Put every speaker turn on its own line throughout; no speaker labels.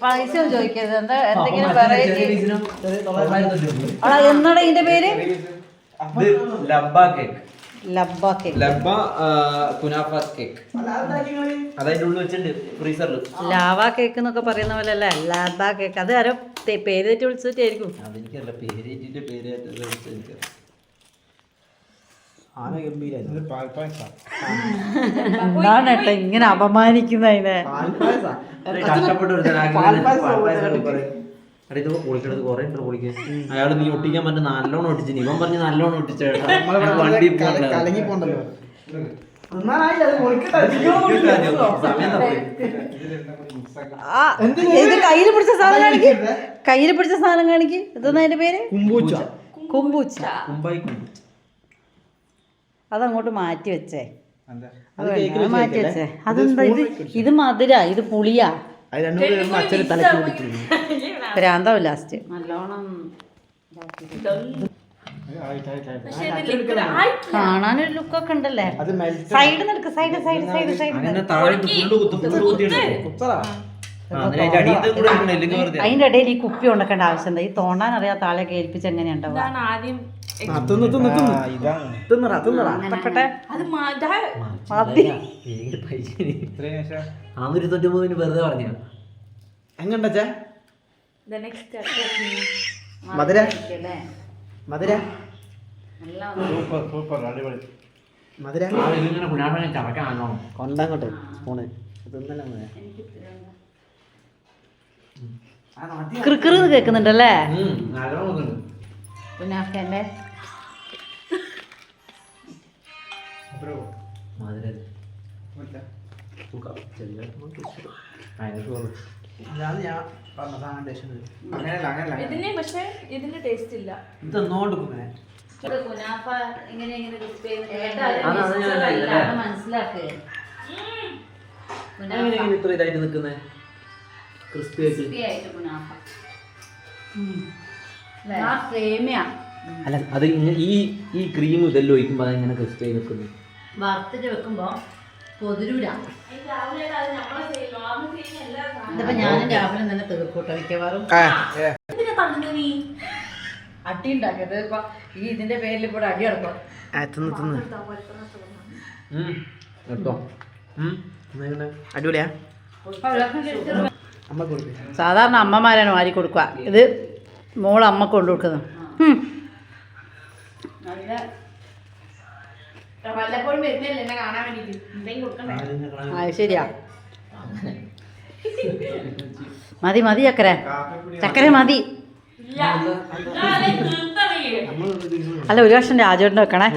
പൈസ ചോദിക്കരുത്. എന്താ എന്തെങ്കിലും വെറൈറ്റി? എന്നാണ് ഇതിന്റെ പേര്?
ലബ്ബ കേക്ക്.
ലബ്ബ കേക്ക്.
ലബ്ബ കുനാഫ കേക്ക്. അതതിന്റെ ഉള്ളിൽ വെച്ചിട്ടുണ്ട് ഫ്രീസറിൽ
ലാവ കേക്ക് എന്നൊക്കെ പറയുന്ന പോലെ അല്ല? ലാബ കേക്ക്. അത് ആരോ പേര് തെറ്റി വിളിച്ചിട്ടായിരിക്കും.
അതെനിക്കല്ല പേര് ഏറ്റിട്ട് പേര് എനിക്ക്
എന്താണ് ഇങ്ങനെ അപമാനിക്കുന്ന അതിനെ?
കുറെ ഉണ്ട് അയാൾ നീ ഒട്ടിക്കാൻ പറ്റുന്ന നല്ലോണം ഒട്ടിച്ചു ഇവൻ പറഞ്ഞ് നല്ലോണം ഒട്ടിച്ചു വണ്ടി
കലങ്ങി പോണ്ടല്ലോ.
ഇത് കയ്യിൽ പിടിച്ച സാധനം കാണിക്ക്. കയ്യിൽ പിടിച്ച സാധനം കാണിക്ക്. ഇതൊന്നും അതിന്റെ പേര്?
കുമ്പൂച്ച.
കുമ്പൂച്ച.
കുമ്പായി കുമ്പ്.
അതങ്ങോട്ട് മാറ്റി വെച്ചേ. അത് മാറ്റി വെച്ചേ. അതെന്താ? ഇത് ഇത് മധുര ഇത് പുളിയാ. ഭ്രാന്താവും ലാസ്റ്റ് നല്ലോണം കാണാനൊരു ലുക്കൊക്കെ ഉണ്ടല്ലേ? സൈഡ് നിൽക്ക് സൈഡ് സൈഡ് സൈഡ് സൈഡ്
അതിന്റെ
ഇടയിൽ ഈ കുപ്പി ഉണ്ടാക്കേണ്ട ആവശ്യം എന്താ ഈ തോണ്ടാൻ അറിയാത്ത ആളെ കേൾപ്പിച്ച് എങ്ങനെയാ
തിന്ന് തിന്ന് തിന്ന്. ഇതാണ്. തിന്നടാ തിന്നടാ.
നടക്കട്ടെ
അത് മത
മതി.
ഭയങ്കര പൈസ നാനൂറ്റി തൊണ്ണൂറ്റിയൊമ്പതിന് വെറുതെ പറഞ്ഞ
എങ്ങണ്ടാ
the next step.
മധുര? മധുര? മധുര?
ഇങ്ങനെ പുനാഫനെ ചറക്കാണോ
കൊണ്ടങ്ങോട്ട്. ഫോണ് തിന്നല്ലേ മോനെ.
കൃക്കൃ
അങ്ങനെയല്ല
ഇതിന് പക്ഷെ ഇതിന് ടേസ്റ്റ് ഇല്ല
കുനാഫ ഇങ്ങനെ ഇങ്ങനെ
ഇത്ര ഇതായിട്ട് നിൽക്കുന്നത് ക്രിസ്പി ആയിട്ട്
സേമിയ
അല്ല അത് ഈ ഈ ക്രീം ഇതെല്ലാം ഒഴിക്കുമ്പോൾ അതെങ്ങനെ ക്രിസ്പി ആയി നിൽക്കുന്നു
വറുത്തിട്ട് വെക്കുമ്പോ പൊതിരൂല. ഇതിപ്പോ ഞാനും രാവിലെ തന്നെ തീർക്കൂട്ടോ മിക്കവാറും. അടി ഉണ്ടാക്കിയത് ഇപ്പൊ ഈ ഇതിന്റെ പേരിൽ ഇപ്പോൾ അടി നടക്കും
തിന്ന് തിന്ന്.
കേട്ടോ. എങ്ങനെ
അടിപൊളിയാ. അമ്മ കൊടുക്കും.
സാധാരണ അമ്മമാരാണ് വാരി കൊടുക്കുക. ഇത് മോൾ അമ്മ കൊണ്ടു കൊടുക്കുന്നത്.
വല്ലപ്പോഴും വരുന്നില്ല എന്നെ കാണാൻ വേണ്ടിട്ട്. എന്തെങ്കിലും കൊടുക്കണ്ടേ?
അത് ശരിയാ. മതി മതി ചക്കര. ചക്കര മതി. അല്ല ഒരു വർഷം രാജോട്ടിന് വെക്കണേ.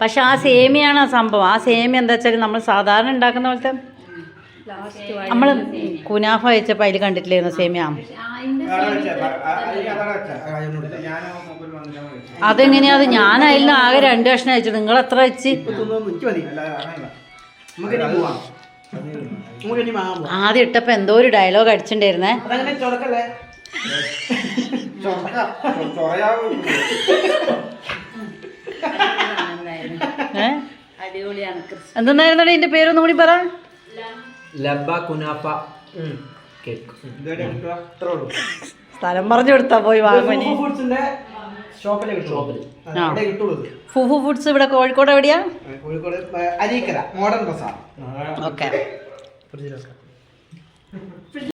പക്ഷെ ആ സേമിയാണ് ആ സംഭവം. ആ സേമി എന്താ വെച്ചാൽ നമ്മൾ സാധാരണ ഉണ്ടാക്കുന്ന പോലത്തെ നമ്മൾ കുനാഫ വെച്ചപ്പോൾ അതിൽ കണ്ടിട്ടില്ലായിരുന്നു സേമിയ? അതെങ്ങനെയാ അത് ഞാൻ അതിൽ ആകെ രണ്ട് കഷ്ണം അയച്ചു? നിങ്ങൾ എത്ര
അയച്ച്
ആദ്യം ഇട്ടപ്പോൾ എന്തോ ഒരു ഡയലോഗ് അടിച്ചിട്ടുണ്ടായിരുന്നേ.
അതങ്ങനെ ചൊറക്കല്ലേ?
ഏ? എന്തെന്നായിരുന്നു ഇതിന്റെ പേരൊന്നും കൂടി പറ.
ലബ. കുനാഫ.
സ്ഥലം പറഞ്ഞു കൊടുത്താ പോയി വാങ്ങി ഫുഫു ഫുഡ്സ് ഇവിടെ കോഴിക്കോട് എവിടെയാ?
കോഴിക്കോട് അരീക്കര മോഡേൺ ബസാർ.
ഓക്കെ.